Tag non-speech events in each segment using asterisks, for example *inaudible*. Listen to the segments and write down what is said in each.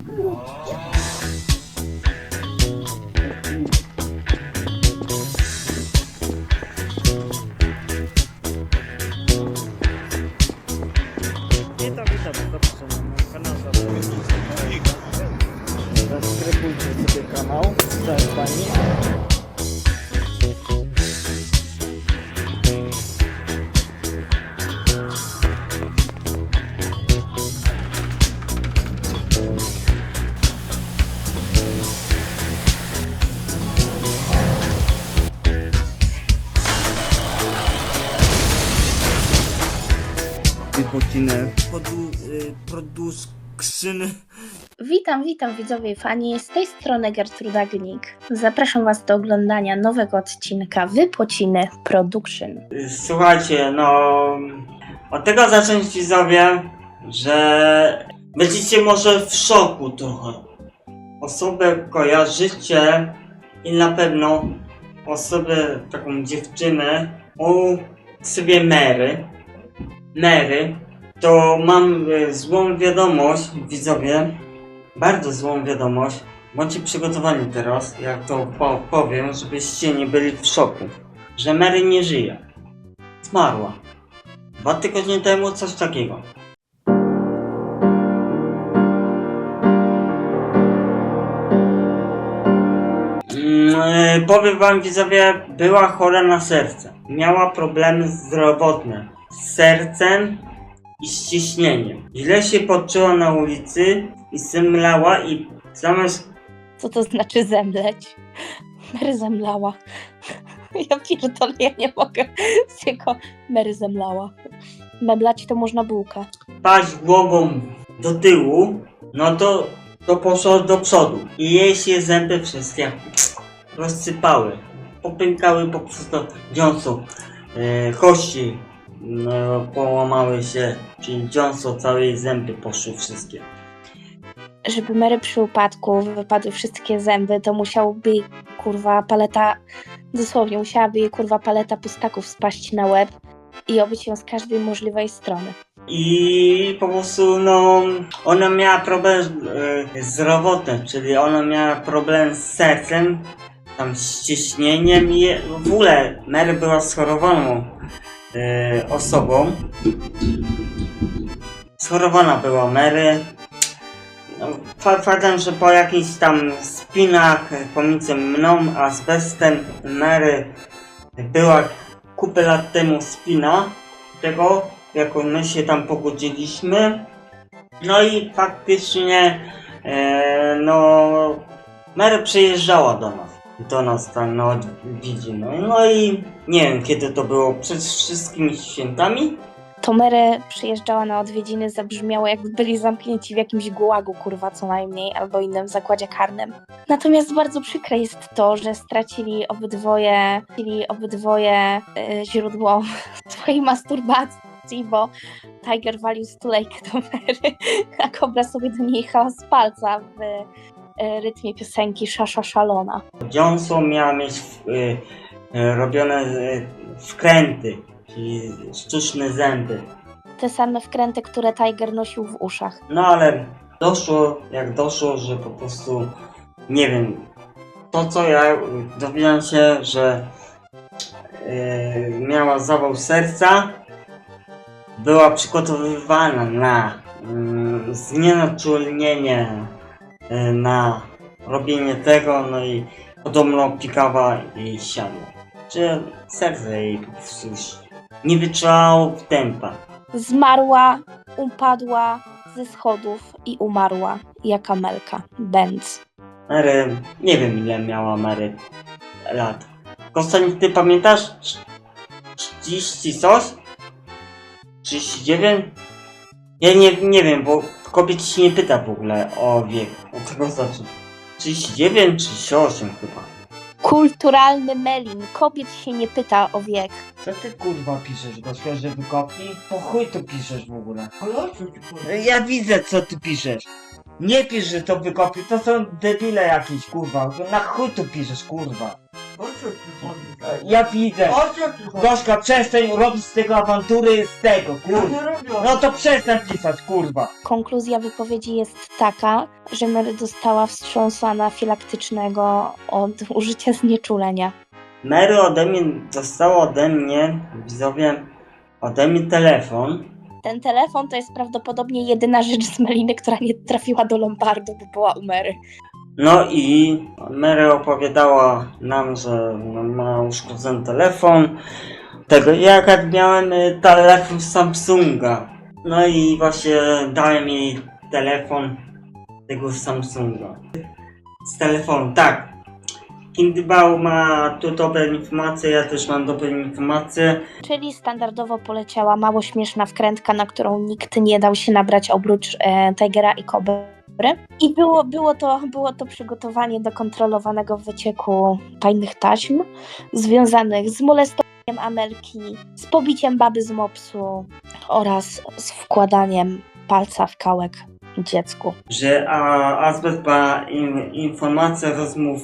Witam, witam, zapraszam na kanał. Zaskrybujcie sobie kanał, cześć Wypoczynę. Produ, y, production. Witam, witam widzowie i fani. Z tej strony Gertruda Gnik. Zapraszam Was do oglądania nowego odcinka Wypociny Production. Słuchajcie, no. Od tego zacząć widzowie, że będziecie może w szoku trochę. Osobę kojarzycie i na pewno osobę, taką dziewczynę o sobie Mary. Mary, to mam e, złą wiadomość, widzowie. Bardzo złą wiadomość. Bądźcie przygotowani teraz, jak to po powiem, żebyście nie byli w szoku. Że Mary nie żyje. Zmarła. Dwa tygodnie temu coś takiego. Mm, e, powiem wam widzowie, była chora na serce. Miała problemy zdrowotne sercem i z ciśnieniem. Źle się poczuła na ulicy i zemlała i zamiast Co to znaczy zemleć? Mary zemlała. *laughs* Ja pierdolę, ja nie mogę z jego Mary zemlała. Meblać to można bułkę. paść głową do tyłu, no to, to poszło do przodu. I jej się zęby wszystkie rozsypały. Popękały po prostu dziąsą. E, kości no, połamały się, czyli dziąsą całe jej zęby poszły wszystkie. Żeby Mary przy upadku wypadły wszystkie zęby, to musiałby jej, kurwa paleta, dosłownie musiałaby jej kurwa paleta pustaków spaść na łeb i obyć ją z każdej możliwej strony. I po prostu, no, ona miała problem e, zdrowotny, czyli ona miała problem z sercem, tam z ciśnieniem i w ogóle Mary była schorowaną e, osobą. Schorowana była Mary. No, fa- faktem, że po jakichś tam spinach pomiędzy mną a azbestem Mary była kupę lat temu spina tego, jaką my się tam pogodziliśmy. No i faktycznie, e, no, Mary przyjeżdżała do nas, do nas tam na odwiedziny. No i nie wiem kiedy to było, przed wszystkimi świętami. To Mary przyjeżdżała na odwiedziny, zabrzmiało jakby byli zamknięci w jakimś gułagu, kurwa, co najmniej, albo innym zakładzie karnym. Natomiast bardzo przykre jest to, że stracili obydwoje, stracili obydwoje e, źródło *laughs* swojej masturbacji, bo Tiger walił stulejkę do Mary, *laughs* a Kobra sobie do niej jechała z palca w rytmie piosenki Szasza Szalona. Dziąsło miała mieć y, y, robione y, wkręty, czyli sztuczne zęby. Te same wkręty, które Tiger nosił w uszach. No ale doszło jak doszło, że po prostu nie wiem. To co ja dowiedziałem się, że yy, miała zawał serca, była przygotowywana na yy, na robienie tego, no i podobno pikawa jej siadło. Czy serce jej po prostu już nie wytrzymało w tempa. Zmarła, upadła ze schodów i umarła jak Amelka Benz. Mary, nie wiem ile miała Mary lat. Konstantin, ty pamiętasz? Trz- 30 coś? 39? Ja nie, nie wiem, bo kobiet się nie pyta w ogóle o wiek. Od tego zacznę. 39, 38 chyba. Kulturalny melin. Kobiet się nie pyta o wiek. Co ty kurwa piszesz, gościa, że wykopnij? Po chuj to piszesz w ogóle? Ja widzę co ty piszesz. Nie pisz, że to wykopnij, to są debile jakieś kurwa. Na chuj to piszesz kurwa. Ja widzę. Gośka, przestań robić z tego awantury z tego, kurwa. No to przestań pisać, kurwa. Konkluzja wypowiedzi jest taka, że Mary dostała wstrząsu anafilaktycznego od użycia znieczulenia. Mary ode mnie dostała ode mnie, widzowie, ode mnie telefon. Ten telefon to jest prawdopodobnie jedyna rzecz z Meliny, która nie trafiła do Lombardu, bo była u Mary. No i Mary opowiadała nam, że ma uszkodzony telefon. Tego jak jak miałem y, telefon Samsunga. No i właśnie dałem jej telefon tego Samsunga. Z telefonu, tak. Kindbał ma tu dobre informacje, ja też mam dobre informacje. Czyli standardowo poleciała mało śmieszna wkrętka, na którą nikt nie dał się nabrać oprócz e, Tigera i I było, było, to, było to przygotowanie do kontrolowanego wycieku tajnych taśm związanych z molestowaniem Amelki, z pobiciem baby z mopsu oraz z wkładaniem palca w kałek dziecku. że a, Azbest ma in, informację rozmów,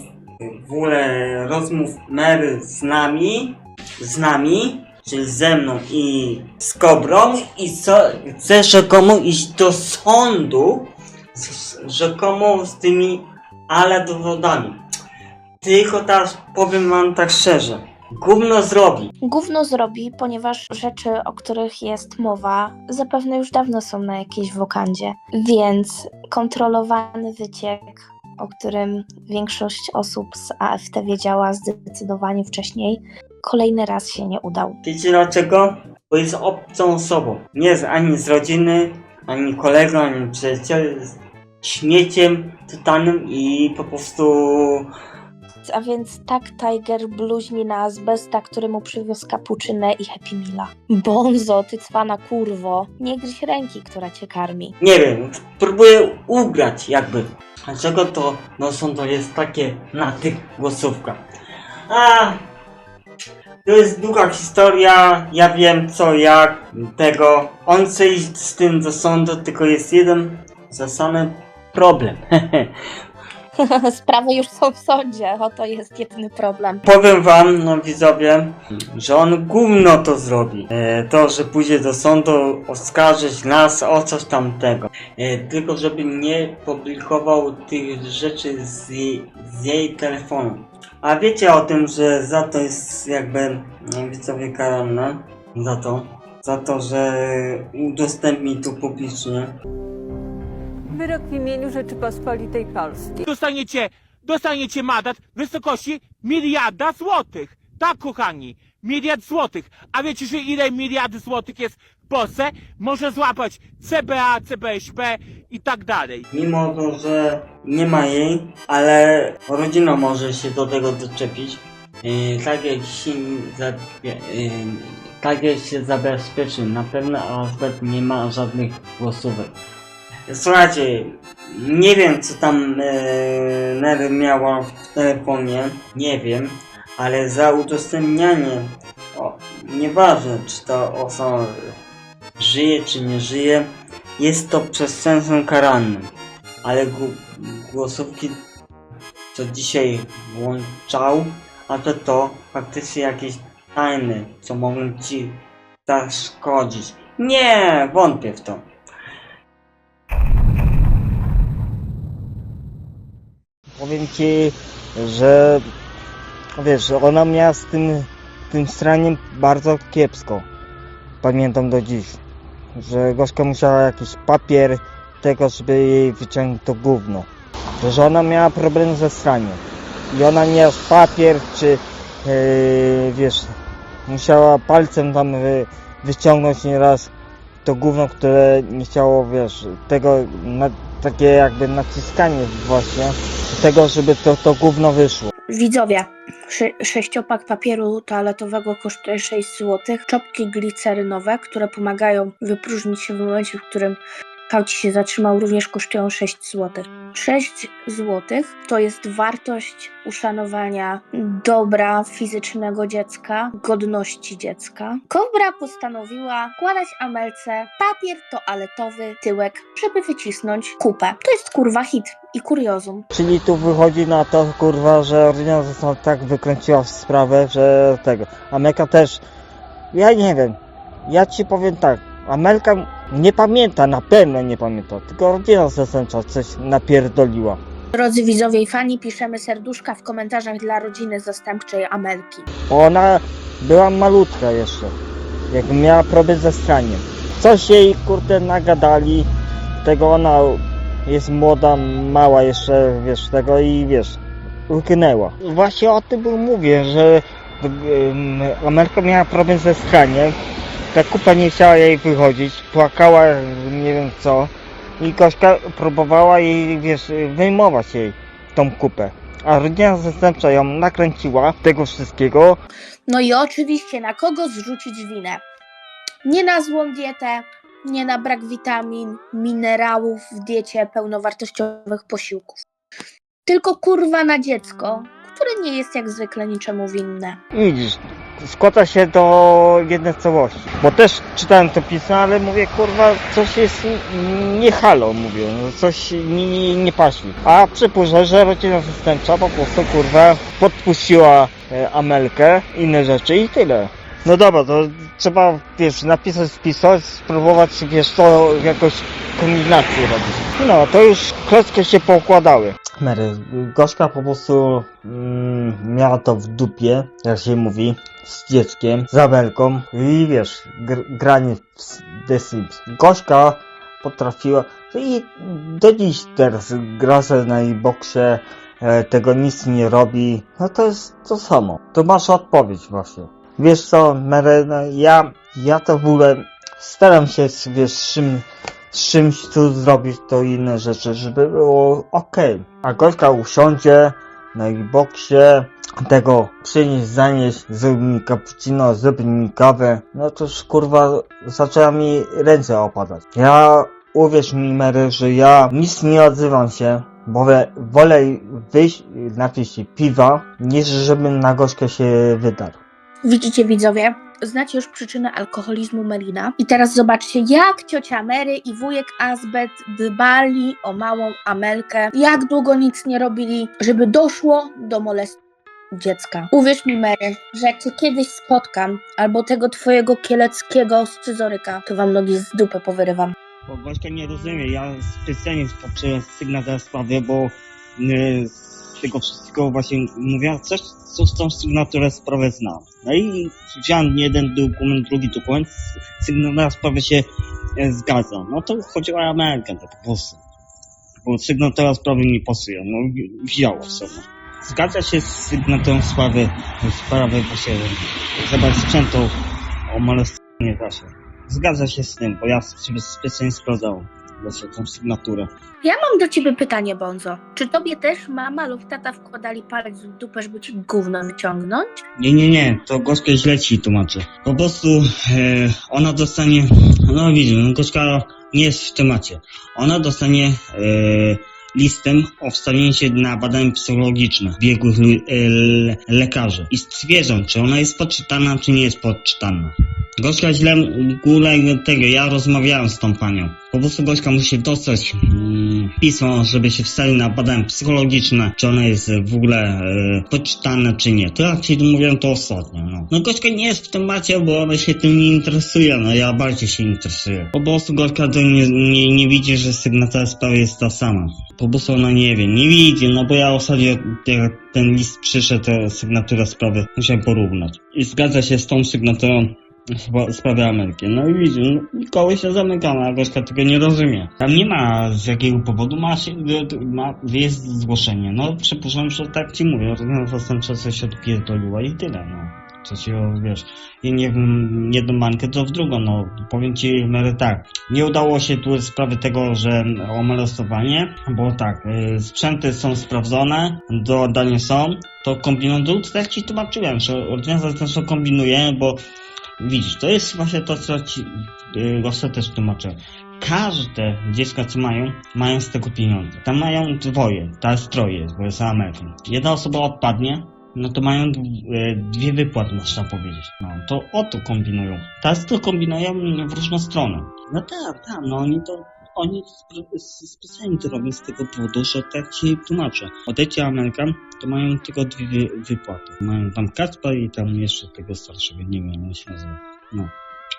w ogóle rozmów Mary z nami, z nami, czyli ze mną i z Kobrą i co, chce rzekomo iść do sądu z, rzekomo z tymi ale dowodami. Tylko teraz powiem wam tak szczerze, gówno zrobi. Gówno zrobi, ponieważ rzeczy, o których jest mowa, zapewne już dawno są na jakiejś wokandzie. Więc kontrolowany wyciek, o którym większość osób z AFT wiedziała zdecydowanie wcześniej, kolejny raz się nie udał. Wiecie dlaczego? Bo jest obcą osobą. Nie jest ani z rodziny, ani kolegą, ani przyjacielem. Jest śmieciem totalnym i po prostu A więc tak Tiger bluźni na azbesta, który mu przywiózł kapuczynę i Happy Meala. Bonzo, ty cwana kurwo, nie gryź ręki, która cię karmi. nie wiem, próbuję ugrać jakby. Dlaczego to no sądu jest takie na tych głosówkach? A to jest długa historia, ja wiem co, jak, tego. On chce iść z tym do sądu, tylko jest jeden zasany problem. *laughs* Sprawy już są w sądzie, oto jest jedyny problem. Powiem wam, no widzowie, że on gówno to zrobi. E, to, że pójdzie do sądu oskarżyć nas o coś tamtego. E, tylko żeby nie publikował tych rzeczy z jej, z jej telefonu. A wiecie o tym, że za to jest jakby no, widzowie karane? Za to. Za to, że udostępni to publicznie. Wyrok w imieniu Rzeczypospolitej Polskiej. dostaniecie, dostaniecie mandat w wysokości miliarda złotych. Tak, kochani, miliard złotych. A wiecie, że ile miliardów złotych jest w Polsce? Może złapać CBA, CBŚP i tak dalej. Mimo to, że nie ma jej, ale rodzina może się do tego doczepić. Yy, tak jak się, zabie, yy, tak jak się zabezpieczy, na pewno Alfred nie ma żadnych głosówek. Słuchajcie, nie wiem co tam yy, Nery miała w telefonie, nie wiem, ale za udostępnianie, o, nieważne czy ta osoba żyje czy nie żyje, jest to przestępstwem karalnym. Ale głosówki, co dzisiaj włączał, a to to faktycznie jakieś tajne, co mogą ci zaszkodzić. Nie, wątpię w to. Powiem ci, że wiesz, ona miała z tym, tym straniem bardzo kiepsko. Pamiętam do dziś, że Gorzka musiała jakiś papier tego, żeby jej wyciągnąć to gówno. Że ona miała problem ze straniem. I ona nieraz papier, czy yy, wiesz, musiała palcem tam wy, wyciągnąć nieraz to gówno, które nie chciało, wiesz, tego, takie jakby naciskanie właśnie, tego, żeby to, to gówno wyszło. Widzowie, sze- sześciopak papieru toaletowego kosztuje 6 zł. Czopki glicerynowe, które pomagają wypróżnić się w momencie, w którym Kauci się zatrzymał, również kosztują 6 zł. 6 zł to jest wartość uszanowania dobra fizycznego dziecka, godności dziecka. Kobra postanowiła wkładać Amelce papier toaletowy tyłek, żeby wycisnąć kupę. To jest kurwa hit i kuriozum. Czyli tu wychodzi na to, kurwa, że została tak wykręciła sprawę, że tego. Amelka też, ja nie wiem, ja ci powiem tak, Amelka nie pamięta, na pewno nie pamięta, tylko rodzina zastępcza coś napierdoliła. Drodzy widzowie i fani, piszemy serduszka w komentarzach dla rodziny zastępczej Amelki. Ona była malutka jeszcze, jak miała problem ze straniem. Coś jej, kurde, nagadali, tego ona jest młoda, mała jeszcze, wiesz, tego i wiesz, łyknęła. Właśnie o tym mówię, że ym, Amerka miała problem ze straniem, ta kupa nie chciała jej wychodzić, płakała, nie wiem co, i Gośka próbowała jej, wiesz, wyjmować jej tą kupę. A rodzina zastępcza ją nakręciła tego wszystkiego, No i oczywiście na kogo zrzucić winę? Nie na złą dietę, nie na brak witamin, minerałów w diecie pełnowartościowych posiłków. Tylko kurwa na dziecko, które nie jest jak zwykle niczemu winne. Widzisz, składa się do jednej całości. Bo też czytałem to pismo, ale mówię, kurwa, coś jest nie halo, mówię, no coś nie, nie, nie pasi. A przypuszczam, że rodzina zastępcza po prostu, kurwa, podpuściła e, Amelkę, inne rzeczy i tyle. No dobra, to trzeba, wiesz, napisać, spisać, spróbować, wiesz, to jakoś kombinację robić. No, to już klocki się poukładały. Mary, Gorzka po prostu mm, miała to w dupie, jak się mówi, z dzieckiem, z Amelką i wiesz, gr granie w The Sims. Gorzka potrafiła i do dziś teraz gra na Xboxie, e, tego nic nie robi, no to jest to samo. To masz odpowiedź właśnie. Wiesz co, Mary, no ja, ja to w ogóle staram się, wiesz, z czym, z czymś tu zrobić to inne rzeczy, żeby było ok. A Gośka usiądzie na Xboxie, tego przynieść, zanieść, zrób mi cappuccino, zrób mi kawę, no to już kurwa zaczęła mi ręce opadać. Ja, uwierz mi Mary, że ja nic nie odzywam się, bo wolę wyjść, napić piwa, niż żebym na Gośkę się wydarł. Widzicie widzowie? Znacie już przyczynę alkoholizmu Melina. I teraz zobaczcie, jak ciocia Mary i wujek Azbet dbali o małą Amelkę. Jak długo nic nie robili, żeby doszło do molestacji dziecka. Uwierz mi, Mary, że jak cię kiedyś spotkam, albo tego twojego kieleckiego scyzoryka, to wam nogi z dupy powyrywam. Bo Gośka nie rozumie, ja specjalnie patrzyłem sygnał na sprawie, bo y, tego wszystkiego właśnie mówiła coś, co z tą sygnaturę sprawę zna. No i wziąłem jeden dokument, drugi dokument, sygnał na sprawę się e, zgadza. No to chodziła o Amerykę tak po prostu. Bo sygnatura sprawy nie pasuje, no wzięło sobie. Zgadza się z sygnaturą sprawy, sprawy właśnie, zobacz sprzętu o molestowanie właśnie. Zgadza się z tym, bo ja sobie specjalnie sprawdzałem właśnie tą sygnaturę. Ja mam do ciebie pytanie, Bonzo. Czy tobie też mama lub tata wkładali palec w dupę, żeby ci gówno wyciągnąć? Nie, nie, nie, to Gorzka źle ci tłumaczy. Po prostu e, ona dostanie, no widzisz, no Gorzka nie jest w temacie. Ona dostanie e, listem o wstawienie się na badania psychologiczne biegłych lu- e, le- lekarzy i stwierdzą, czy ona jest podczytana, czy nie jest podczytana. Gorzka źle w ogóle tego, ja rozmawiałem z tą panią. Po prostu Gorzka musi dostać mm, pismo, żeby się wstawić na badania psychologiczne, czy ona jest w ogóle e, czy nie. To ci mówiłem to ostatnio. No, no Gorzka nie jest w temacie, bo ona się tym nie interesuje, no ja bardziej się interesuję. Po prostu Gorzka to nie, nie, nie widzi, że sygnatura sprawy jest ta sama. Po prostu ona nie wie, nie widzi, no bo ja ostatnio jak ten list przyszedł, to sygnatura sprawy musiałem porównać. I zgadza się z tą sygnaturą sprawy Ameryki. No i widzisz, no, koło się zamykane, a Gośka tego nie rozumie. Tam nie ma z jakiego powodu, ma się, ma, jest zgłoszenie. No przypuszczam, że tak ci mówię, no zastępcza coś się odpierdoliła i tyle, no. Co ci, wiesz, i nie w jedną bańkę, to w drugą, no. Powiem ci, Mary, tak. Nie udało się tu sprawy tego, że o molestowanie, bo tak, y, sprzęty są sprawdzone, do są, to kombinują, tak ci tłumaczyłem, że organizacja zastępcza kombinuje, bo Widzisz, to jest właśnie to, co ci yy, też tłumaczę. każde dziecko, co mają, mają z tego pieniądze. Tam mają dwoje, teraz troje jest, bo jest Amerykan. Jedna osoba odpadnie, no to mają e, dwie wypłaty, można powiedzieć. No, to o to kombinują. Teraz to kombinują w różną stronę. No tak, tak, no oni to, oni specjalnie to robią z tego powodu, że tak ci tłumaczę. Odejście Amerykan, to mają tylko dwie wy, wypłaty. Mają tam Kacpa i tam jeszcze tego starszego, nie wiem jak się nazywa. No.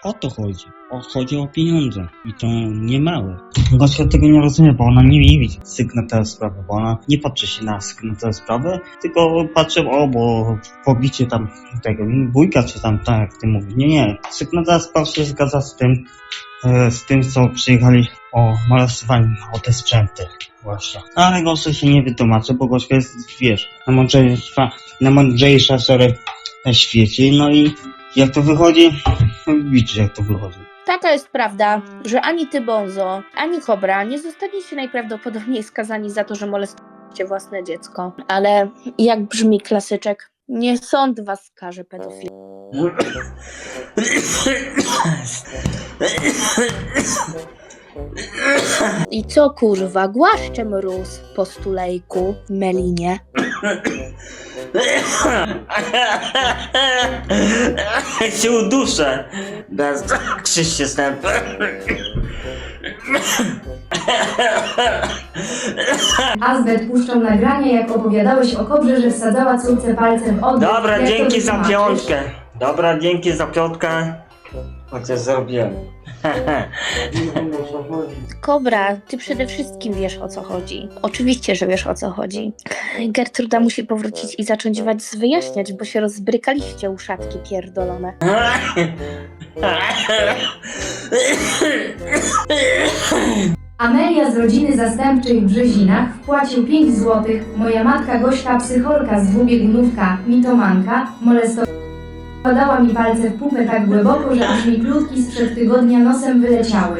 O to chodzi. O, chodzi o pieniądze. I to nie małe. *laughs* Gośka tego nie rozumie, bo ona nie widzi sygnatara sprawy, bo ona nie patrzy się na sygnatara sprawy, tylko patrzy, o, bo pobicie tam tego wujka, czy tam tak jak ty mówisz. Nie, nie. Sygnatar spraw się zgadza z tym, z tym, co przyjechali o molestowanie o te sprzęty. Właśnie. Ale Gosia się nie wytłumaczy, bo Gośka jest, wiesz, najmądrzejsza, najmądrzejsza sorry, na świecie. No i jak to wychodzi? No widzicie jak to wychodzi. Taka jest prawda, że ani ty, Bonzo, ani Kobra nie zostaliście najprawdopodobniej skazani za to, że molestujecie własne dziecko. Ale jak brzmi klasyczek, nie sąd was karze pedofilii. I co kurwa, głaszcze mróz po stulejku, Melinie. się uduszę. Bez krzyż się stępy. Azbet puszczał nagranie, jak opowiadałeś o kobrze, że wsadzała córce palcem w oddech. Dobra, dzięki za piątkę. Dobra, dzięki za piątkę. Chociaż zrobiłem. *laughs* Kobra, ty przede wszystkim wiesz o co chodzi. Oczywiście, że wiesz o co chodzi. Gertruda musi powrócić i zacząć was wyjaśniać, bo się rozbrykaliście uszatki pierdolone. Amelia z rodziny zastępczej w Brzezinach wpłacił 5 zł. Moja matka Gośka, psycholka z dwubiegunówka, mitomanka, molestowała mi palce w pupę tak głęboko, że aż mi plutki sprzed tygodnia nosem wyleciały.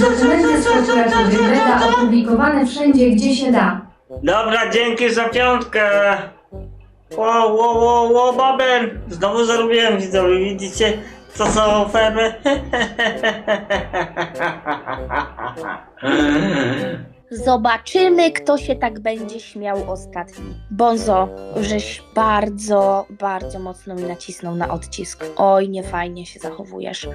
Dokumenty z prokuratury będą opublikowane wszędzie, gdzie się da. Dobra, dzięki za piątkę. Wow, wow, wow, wow, baben. Znowu zarobiłem, widzowie, widzicie? Co są ofermy? *laughs* Zobaczymy, kto się tak będzie śmiał ostatni. Bonzo, żeś bardzo, bardzo mocno mi nacisnął na odcisk. Oj, niefajnie się zachowujesz.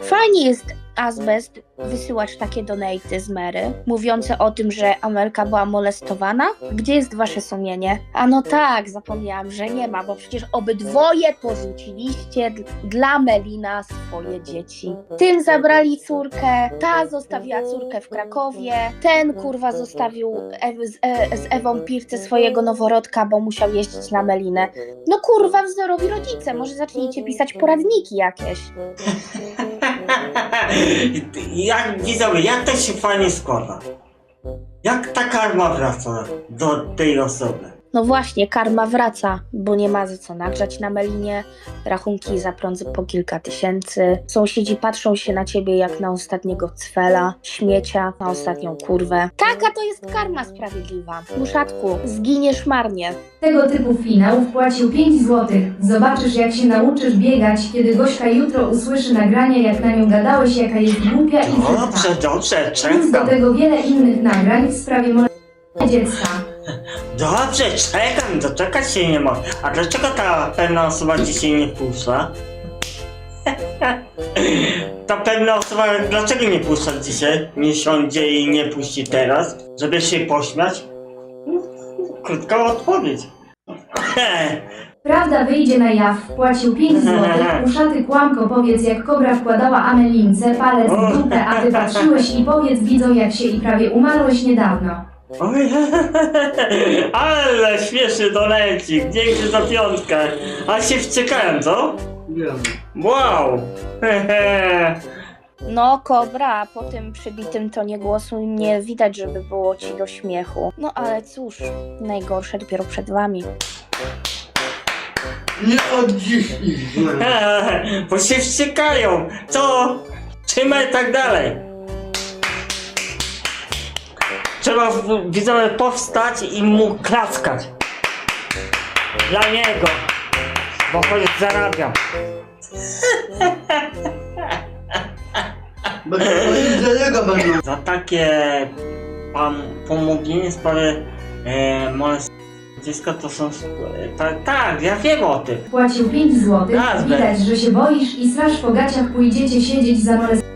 Fajnie jest azbest wysyłać takie donaty z Mary, mówiące o tym, że Amelka była molestowana. Gdzie jest wasze sumienie? A no tak, zapomniałam, że nie ma, bo przecież obydwoje porzuciliście dla Melina swoje dzieci. Tym zabrali córkę, ta zostawiła córkę w Krakowie, ten kurwa zostawił Ew- z, e, z Ewą Pirce swojego noworodka, bo musiał jeździć na Melinę. No kurwa, wzorowi rodzice, może zacznijcie pisać poradniki jakieś. *laughs* jak widzowie, jak to się fajnie składa? Jak ta karma wraca do tej osoby? No właśnie, karma wraca, bo nie ma za co nagrzać na Melinie, rachunki za prąd po kilka tysięcy, sąsiedzi patrzą się na ciebie jak na ostatniego cwela, śmiecia, na ostatnią kurwę. Taka to jest karma sprawiedliwa. Muszatku, zginiesz marnie. Tego typu finał wpłacił 5 zł. Zobaczysz, jak się nauczysz biegać, kiedy Gośka jutro usłyszy nagranie, jak na nią gadałeś, jaka jest głupia i brzydka. Dobrze, dobrze, Plus do czekam. tego wiele innych nagrań w sprawie molestowania dziecka. Dobrze, czekam, doczekać się nie mogę. A dlaczego ta pewna osoba dzisiaj nie puszcza? *laughs* Ta pewna osoba dlaczego nie puszcza dzisiaj? Nie siądzie i nie puści teraz, żeby się pośmiać? Krótka odpowiedź. *laughs* Prawda wyjdzie na jaw, wpłacił 5 zł. Uszaty kłamko, powiedz jak kobra wkładała Amelince palec w dupę, a ty patrzyłeś i powiedz widzą jak się i prawie umarłeś niedawno. Oj, *laughs* ale śmieszny dolecik, dzięki za piątkę. A się wciekałem, co? Wow. *laughs* No, kobra, po tym przybitym tonie głosu nie widać, żeby było ci do śmiechu. No ale cóż, najgorsze dopiero przed wami. Nie od dziś ich *laughs* znam. Bo się wściekają. Co? Trzymaj tak dalej. Trzeba w- widzowie powstać i mu klaskać. Dla niego. Bo choć zarabiam. *laughs* Bo to oni za niego będą. Za takie pam, pomówienie w sprawie e, molestowania dziecka to są... Tak, tak, ja wiem o tym. Płacił 5 złotych. Nazwę. Widać, że się boisz i straż po gaciach pójdziecie siedzieć za molestowanie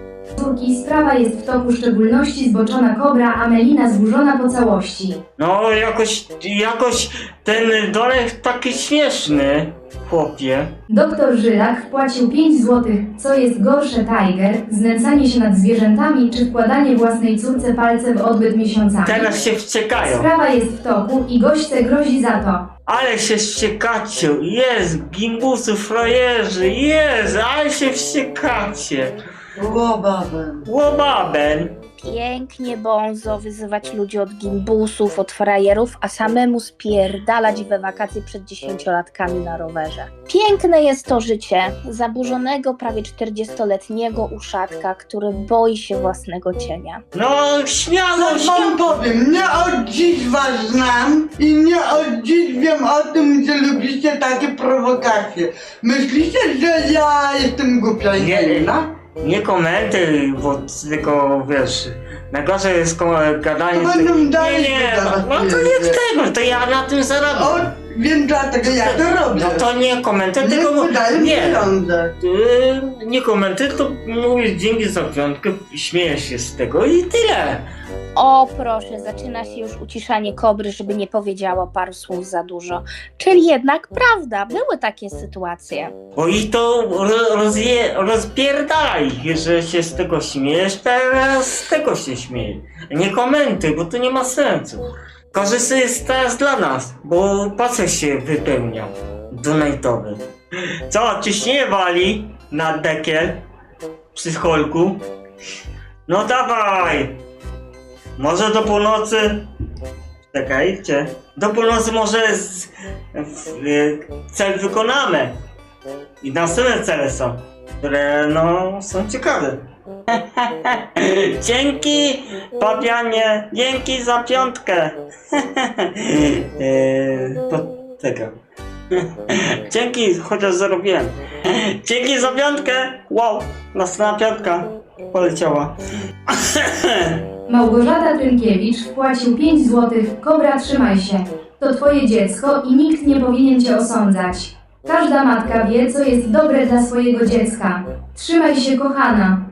Sprawa jest w toku, w szczególności zboczona kobra, a Melina zburzona po całości. No jakoś, jakoś ten dolek taki śmieszny, chłopie. Doktor Żylak wpłacił 5 złotych. Co jest gorsze, Tiger? Znęcanie się nad zwierzętami czy wkładanie własnej córce palce w odbyt miesiącami? Teraz się wściekają. Sprawa jest w toku i gośce grozi za to. Ale się wściekacie, jest, gimbusy, frajerzy, jest, ale się wściekacie. Łobawem. Łobaben. Pięknie bonzo wyzywać ludzi od gimbusów, od frajerów, a samemu spierdalać we wakacje przed dziesięciolatkami na rowerze. Piękne jest to życie zaburzonego prawie 40-letniego uszatka, który boi się własnego cienia. No śmiało, Co śmiało. wam powiem, nie od dziś was znam i nie od dziś wiem o tym, że lubicie takie prowokacje. Myślicie, że ja jestem głupia i Nie. Nie komentuj, bo tylko wiesz, najgorsze jest ko- gadanie... To będą nie, dalej nie, no, wydawać no to nie pieniądze. tego, to ja na tym O, zarabiam. Więc dlatego ja to robię. No to nie komentuj, tylko... Nie wydaję Nie, pieniądze. Yy, nie komentuj, to mówisz dzięki za piątkę, śmiejesz się z tego i tyle. O proszę, zaczyna się już uciszanie kobry, żeby nie powiedziała paru słów za dużo. Czyli jednak prawda, były takie sytuacje. Bo ich to ro- rozje, że się z tego śmiejesz, teraz z tego się śmieje. Nie komentuj, bo to nie ma sensu. Korzystaj jest teraz dla nas, bo pasek się wypełnia. Donatowy. Co, ciśnienie wali na dekiel przy holku? No dawaj! Może do północy? Czekajcie. Do północy może z, y, cel wykonamy. I następne cele są, które no są ciekawe. *laughs* Dzięki Papianie, dzięki za piątkę. Eee, *laughs* to tego. *laughs* Dzięki, chociaż zarobiłem. Dzięki za piątkę. Wow, następna piątka poleciała. Małgorzata Trynkiewicz wpłacił 5 złotych. Kobra, trzymaj się. To twoje dziecko i nikt nie powinien cię osądzać. Każda matka wie, co jest dobre dla swojego dziecka. Trzymaj się, kochana.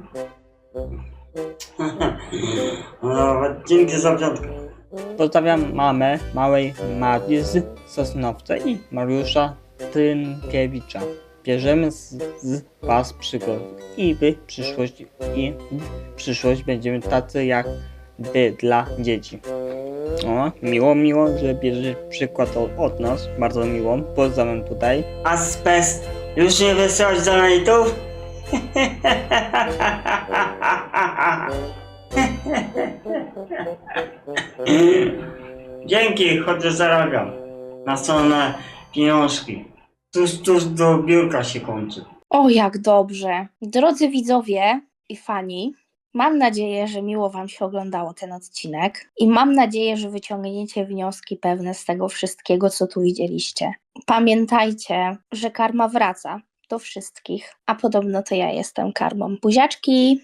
*laughs* No, dzięki za piątkę. Pozdrawiam mamę małej Marii z Sosnowca i Mariusza Trynkiewicza. Bierzemy z, z Was przykład i Wy w przyszłości i w przyszłość będziemy tacy jak Wy dla dzieci. O, miło, miło, że bierzesz przykład od, od nas. Bardzo miło. Pozdrawiam tutaj. Asbest. Już nie wysyłać donatów? *laughs* Dzięki, chociaż zarabiam. Na stronę pieniążki. Tuż, tuż do biurka się kończy. O, jak dobrze. Drodzy widzowie i fani, mam nadzieję, że miło Wam się oglądało ten odcinek i mam nadzieję, że wyciągniecie wnioski pewne z tego wszystkiego, co tu widzieliście. Pamiętajcie, że karma wraca do wszystkich, a podobno to ja jestem karmą. Buziaczki!